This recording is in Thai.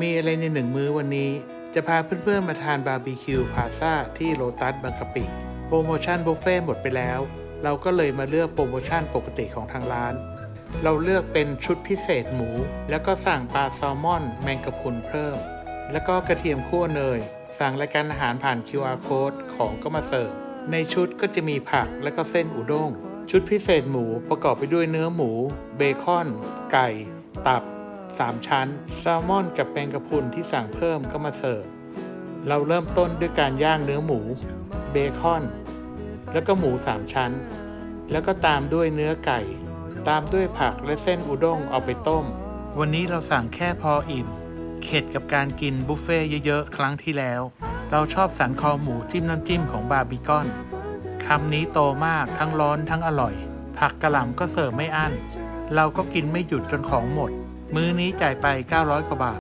มีอะไรในหนึ่งมื้อวันนี้ จะพาเพื่อนๆมาทานบาร์บีคิวพาซ่าที่โลตัสบางกะปิ โปรโมชั่นบุฟเฟ่หมดไปแล้ว เราก็เลยมาเลือกโปรโมชั่นปกติของทางร้าน เราเลือกเป็นชุดพิเศษหมู แล้วก็สั่งปลาแซลมอน แมงกะพรุนเพิ่ม แล้วก็กระเทียมคั่วเนย สั่งรายการอาหารผ่าน QR code ของก็มาเสิร์ฟในชุดก็จะมีผักและก็เส้นอุด้งชุดพิเศษหมูประกอบไปด้วยเนื้อหมู เบคอน ไก่ ตับ 3 ชั้น แซลมอนกับแมงกระพุนที่สั่งเพิ่มก็มาเสิร์ฟ เราเริ่มต้นด้วยการย่างเนื้อหมู เบคอน แล้วก็หมู 3 ชั้น แล้วก็ตามด้วยเนื้อไก่ ตามด้วยผักและเส้นอุด้งเอาไปต้ม วันนี้เราสั่งแค่พออิ่ม เข็ดกับการกินบุฟเฟ่เยอะๆ ครั้งที่แล้ว เราชอบสันคอหมูจิ้มน้ำจิ้มของบาร์บีคอนคำนี้โตมากทั้งร้อนทั้งอร่อย ผักกระหล่ำก็เสิร์ฟไม่อั้น เราก็กินไม่หยุดจนของหมด มื้อนี้จ่ายไป 900 กว่าบาท